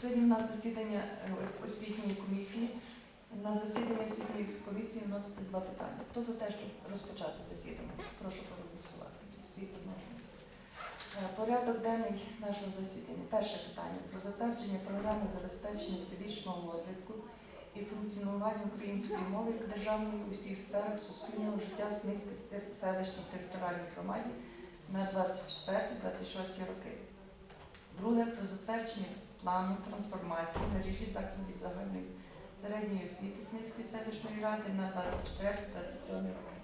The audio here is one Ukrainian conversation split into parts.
Сьогодні у нас засідання е, освітньої комісії. На засідання освітньої комісії вноситься два питання. Хто за те, щоб розпочати засідання? Прошу проголосувати. Всі. Е, Порядок денний нашого засідання. Перше питання про затвердження програми забезпечення всебічного розвитку і функціонування української мови як державної у всіх сферах суспільного життя Смільській селищній територіальній громаді на 24-26 роки. Друге про затвердження плану трансформації мережі закладів загальної середньої освіти Смільської селищної ради на 24-27 роки.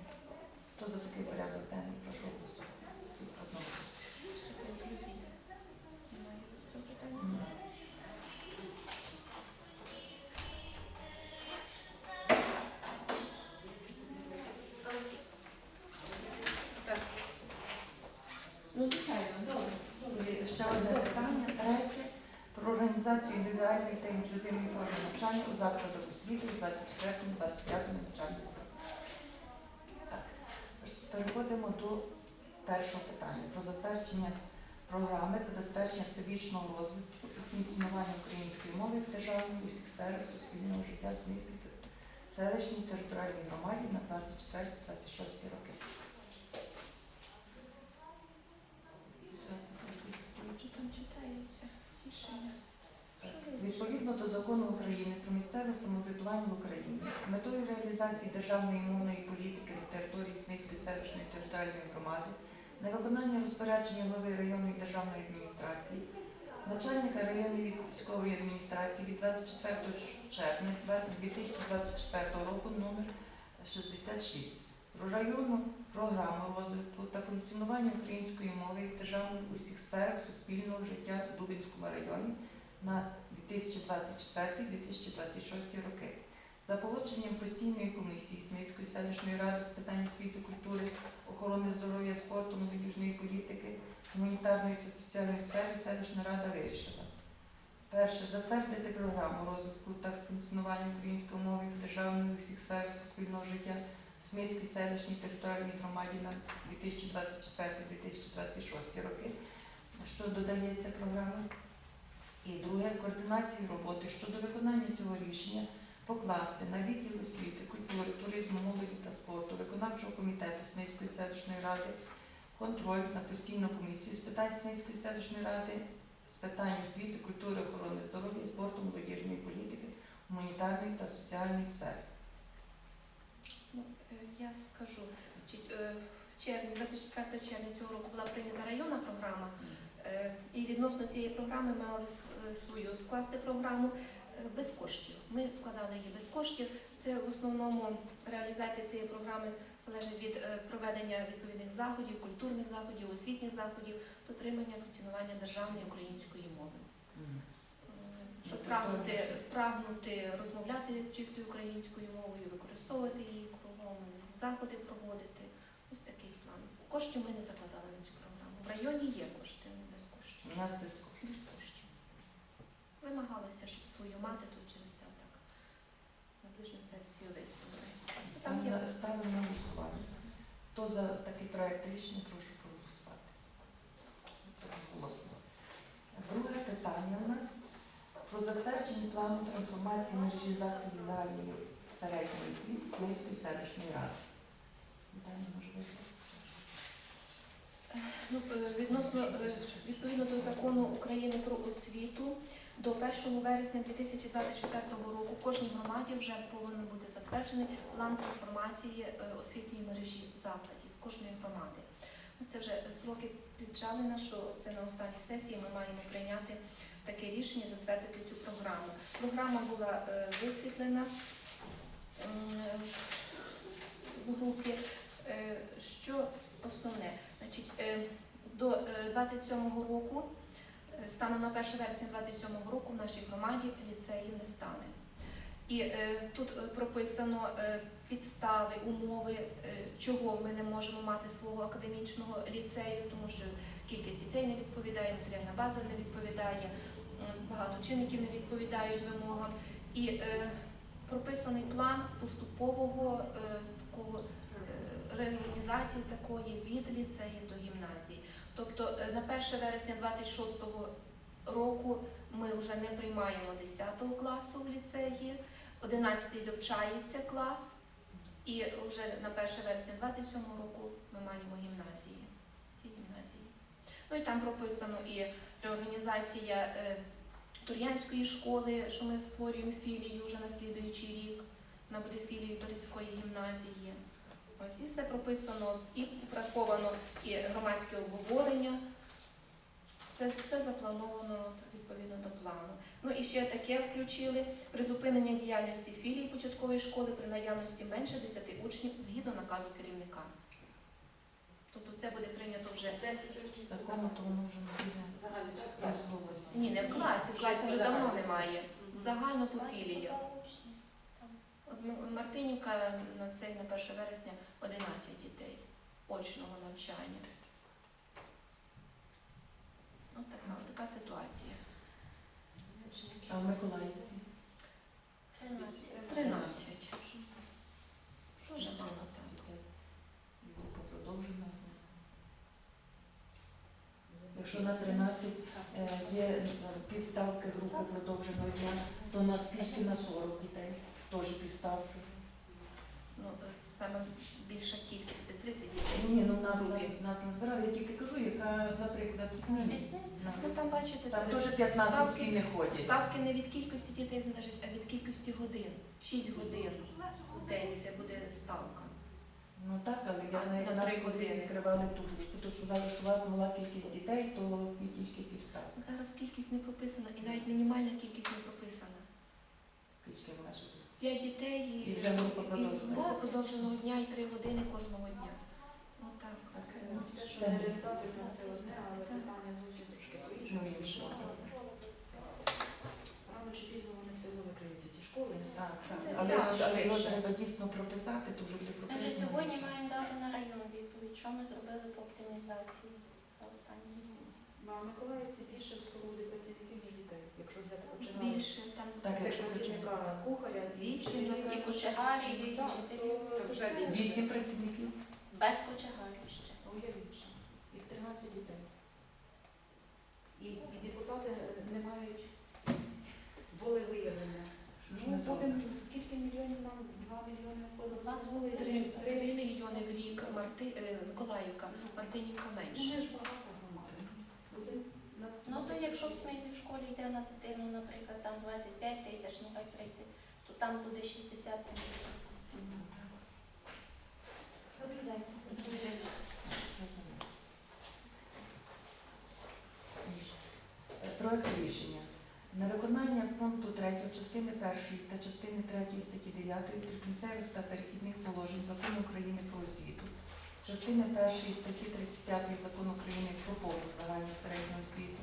Хто за такий порядок денний? Прошу у 24-25 навчальному році. Так, переходимо до першого питання про затвердження програми забезпечення всебічного розвитку і функціонування української мови як державної у всіх суспільного життя в Смільській селищній територіальній громаді на 24-26 роки. Все, там читається? Рішення. Відповідно до закону України про місцеве самоврядування в Україні з метою реалізації державної мовної політики на території Смільської селищної територіальної громади на виконання розпорядження голови районної державної адміністрації, начальника районної військової адміністрації від 24 червня 2024 року номер 66 про районну програму розвитку та функціонування української мови державної у всіх сферах суспільного життя в Дубинському районі на 2024-2026 роки. За погодженням постійної комісії Смільської селищної ради з питань освіти, культури, охорони здоров'я, спорту, молодіжної політики, гуманітарної і соціальної сфери селищна рада вирішила. Перше. Затвердити програму розвитку та функціонування української мови в державної у всіх сферах суспільного життя в Смільській селищній територіальній громаді на 2024-2026 роки, що додається програма. І друге, координацію роботи щодо виконання цього рішення покласти на відділ освіти, культури, туризму, молоді та спорту, виконавчого комітету Смільської селищної ради, контроль на постійну комісію з питань Смільської селищної ради, з питань освіти, культури, охорони здоров'я, спорту, молодіжної політики, гуманітарної та соціальної сфери. Ну, е, я скажу, е, в червні, 24 червня цього року була прийнята районна програма, і відносно цієї програми ми мали е, свою скласти програму е, без коштів. Ми складали її без коштів. Це в основному реалізація цієї програми залежить від е, проведення відповідних заходів, культурних заходів, освітніх заходів, дотримання функціонування державної української мови. Е, Щоб Ну, прагнути, прагнути розмовляти чистою українською мовою, використовувати її кругом, заходи проводити. Ось такий план. Коштів ми не закладали на цю програму. В районі є кошти, але без. У нас без коштів. Вимагалося, щоб свою мати тут через те так на ближню сесію висунули. Там є на голосування. Хто за такий проект рішення, прошу проголосувати. Голосно. Друге питання у нас про затвердження плану трансформації мережі закладів загальної середньої освіти Смільської селищної ради. Питання бути? Ну, е, відносно е, відповідно до закону України про освіту, до 1 вересня 2024 року кожній громаді вже повинен бути затверджений план трансформації е, освітньої мережі закладів кожної громади. Ну, Це вже сроки піджали на що це на останній сесії ми маємо прийняти таке рішення, затвердити цю програму. Програма була висвітлена в групі. Що основне? Значить, е, до е, 27-го року, е, станом на 1 вересня 27-го року в нашій громаді ліцеїв не стане. І е, тут е, прописано е, підстави, умови, е, чого ми не можемо мати свого академічного ліцею, тому що кількість дітей не відповідає, матеріальна база не відповідає, багато чинників не відповідають вимогам. І е, прописаний план поступового е, такого е, реорганізації такої від ліцеїв до гімназії. Тобто е, на 1 вересня 26-го року ми вже не приймаємо 10 класу в ліцеї, 11 довчається клас, і вже на 1 вересня 27 року ми маємо гімназії. Всі гімназії. Ну і там прописано і реорганізація е, Тур'янської школи, що ми створюємо філію вже на слідуючий рік. Вона буде філією Торійської гімназії. Ось і все прописано, і враховано і громадське обговорення. Все, все заплановано відповідно до плану. Ну і ще таке включили призупинення діяльності філії початкової школи при наявності менше 10 учнів згідно наказу керівника. Тобто це буде прийнято вже 10 учнів Закону, то воно вже не буде загальний час класу. ні, не в класі, в класі вже давно немає. Загально по філіях. Мартинівка на цей на 1 вересня 11 дітей очного навчання. От така, от така ситуація. А в Миколаївці? 13. Дуже мало там. Група продовжена. Якщо на 13 е, є е, півставки групи продовженого дня, то на скільки на 40 дітей? Теж півставки. Ну, саме більша кількість це 30 дітей. Ні, ну нас, нас, Групі. нас не збирали, я тільки кажу, яка, наприклад, мінус. Ну там бачите, Там е, теж 15 ставки- всі не ходять. Ставки не від кількості дітей залежать, а від кількості годин. 6 годин в день це буде ставка. Ну так, але я знаю, На нас три коли години. відкривали ту групу, то сказали, що у вас мала кількість дітей, то і тільки півставки. Ну, Зараз кількість не прописана і навіть мінімальна кількість не прописана. 5 дітей і, І вже група група продовженого дня і 3 години кожного дня. Ну так. Так, Ну, ну, Те, що це не не- це одне, але питання зовсім трошки Ну, свої. інше. Рано чи пізно вони все одно закриються, ті школи. Так, так. Це Але, так, але його треба дійсно прописати, то вже буде Ми вже сьогодні маємо дати на район відповідь, що ми зробили по оптимізації за останні місяці. Ну, А в Миколаївці більше споруди працівників ніж дітей, якщо взяти починати. Більше там Так, Як якщо працівника кухаря, Вісім, напевно, І кочегарів, і Так, вчителів. то- То вже більше. Вісім працівників. Без кочегарів ще. Уявіть, ще. і 13 дітей. І, і депутати не мають волевиявлення. Ну, будемо, скільки мільйонів нам? 2 мільйони входить. Два з Дозволили? 3, Три. мільйони в рік Марти, е, Миколаївка, Мартинівка Ну, менше. ми ж багато. Буде на- Ну то якщо в смітті в школі йде на дитину, наприклад, там 25 тисяч, ну хай 30, то там буде 60-70. Мгм. Добрий день. Е, Проект рішення. На виконання пункту 3 частини 1 та частини 3 статті 9 прикінцевих та перехідних положень Закону України про освіту, частини 1 статті 35 Закону України про повну загальну середню освіту,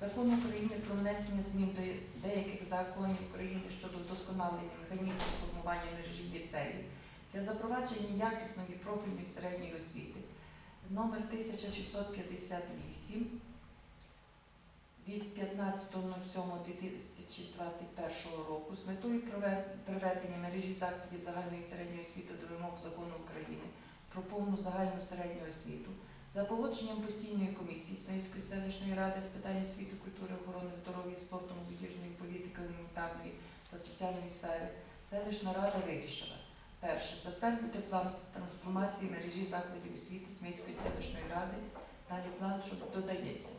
Закону України про внесення змін до деяких законів України щодо вдосконалення механізму формування мережі ліцеїв для запровадження якісної профільної середньої освіти. Номер 1658 від 15.07.2021 року з метою прове- приведення мережі закладів загальної середньої освіти до вимог закону України про повну загальну середню освіту за погодженням постійної комісії Смільської селищної ради з питань освіти, культури, охорони здоров'я, спорту, молодіжної політики, гуманітарної та соціальної сфери селищна рада вирішила перше затвердити план трансформації мережі закладів освіти Смільської селищної ради. Далі план, що додається.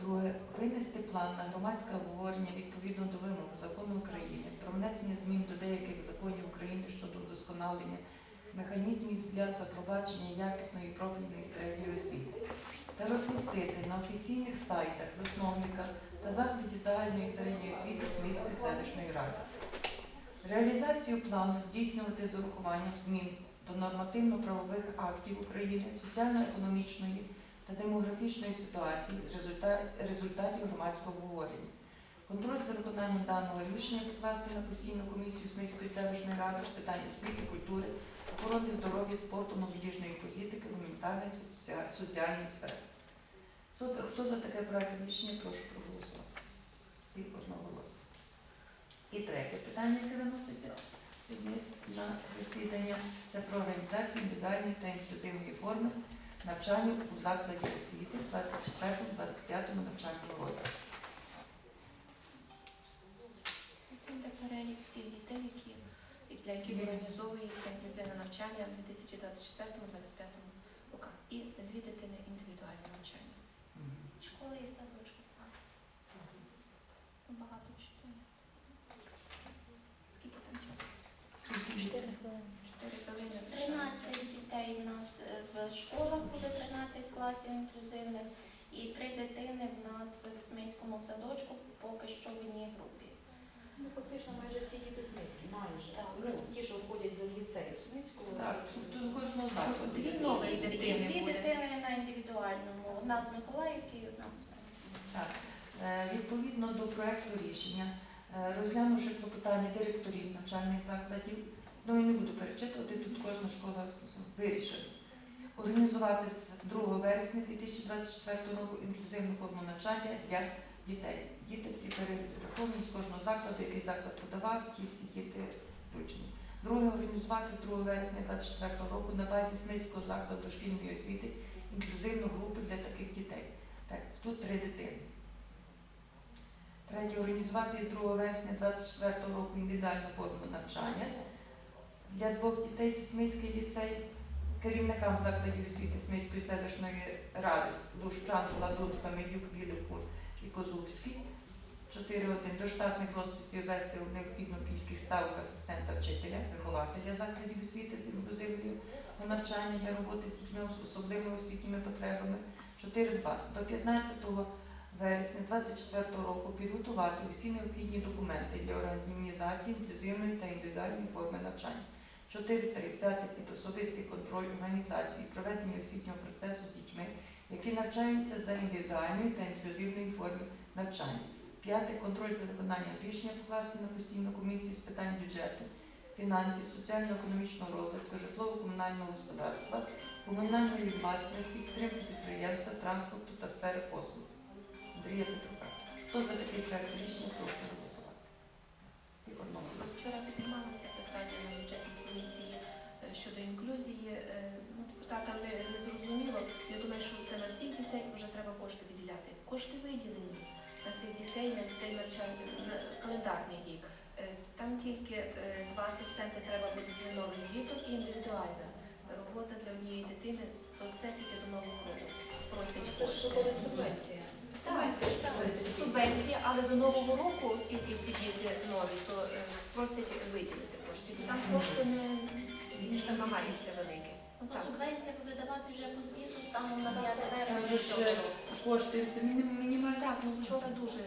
Друге, винести план на громадське обговорення відповідно до вимог закону України про внесення змін до деяких законів України щодо вдосконалення механізмів для запровадження якісної профільної середньої освіти та розмістити на офіційних сайтах засновника та закладів загальної середньої освіти Смільської селищної ради. Реалізацію плану здійснювати з урахуванням змін до нормативно-правових актів України, соціально-економічної та демографічної ситуації, результатів громадського обговорення. Контроль за виконанням даного рішення покласти на постійну комісію Смільської селищної ради з питань освіти, культури, охорони здоров'я, спорту, молодіжної політики, гуманітарної соціальної сфери. Хто за таке проєктне рішення, прошу проголосувати. Всі голосу. І третє питання, яке виноситься сьогодні на засідання, це про організацію індивідуальної та інклюзивної форми навчання у закладі освіти в 24-25 навчальному року. Перелік всіх дітей, які яких організовується інклюзивне навчання в 2024-2025 роках. І дві дитини індивідуальне навчання. Школи і садочки. Багато читаю. Скільки там часу? Скільки Чотири хвилини. Чотири хвилини. 13 дітей в нас е, в школах буде 13 класів інклюзивних і три дитини в нас в Смийському садочку поки що в одній групі. Ну, фактично майже всі діти Смиські, майже. Так. Ну, ті, що входять до ліцею Смиського. Так, тут, тут кожного закладу. Дві нові дитини дві буде. дитини на індивідуальному. Одна з Миколаївки і одна з Так. Е, Відповідно до проекту рішення, е, розглянувши клопотання директорів навчальних закладів, ну і не буду перечитувати, тут кожна школа с- вирішила організувати з 2 вересня 2024 року інклюзивну форму навчання для дітей. Діти всі перераховані з кожного закладу, який заклад подавав, ті всі діти включені. Друге, організувати з 2 вересня 2024 року на базі Смільського закладу дошкільної освіти інклюзивну групу для таких дітей. Так, тут три дитини. Третє, організувати з 2 вересня 2024 року індивідуальну форму навчання для двох дітей це Смільський ліцей, керівникам закладів освіти Смільської селищної ради Дущан, Ладун, Хамедюк, Білику і Козловський. 4.1. До штатних розписів ввести у необхідну кількість ставок асистента вчителя, вихователя закладів освіти з інклюзивною навчання для роботи з дітьми з особливими освітніми потребами. 4.2. До 15 вересня 2024 року підготувати усі необхідні документи для організації інклюзивної та індивідуальної форми навчання. 4.3. Взяти під особистий контроль організацію і проведення освітнього процесу з дітьми, які навчаються за індивідуальною та інклюзивною формою навчання. П'яте. Контроль за виконанням рішення покласти на постійну комісію з питань бюджету, фінансів, соціально-економічного розвитку, житлово-комунального господарства, комунальної власності, підтримки підприємства, транспорту та сфери послуг. Андрія Петрука. Хто за такий проект рішення прошу голосувати? Всі одноголосно. Вчора піднімалося питання на бюджетній комісії е, щодо інклюзії. Е, Ну, депутатам не, що це на всіх дітей вже треба кошти виділяти. Кошти виділені на цих дітей на цей навчальний на календарний рік. Е, Там тільки е, два асистенти треба буде для нових діток і індивідуальна робота для однієї дитини, то це тільки до нового року. Просять Це ж кошти. субвенція. Виходить. Субвенція, але до нового року, оскільки ці діти нові, то е, просять виділити кошти. Там кошти не намагаються великі. Ну, Бо субвенція буде давати вже по звіту станом на 5 Там вересня же ж цього е, року. кошти, це міні- мінімальна Так, ну вчора дуже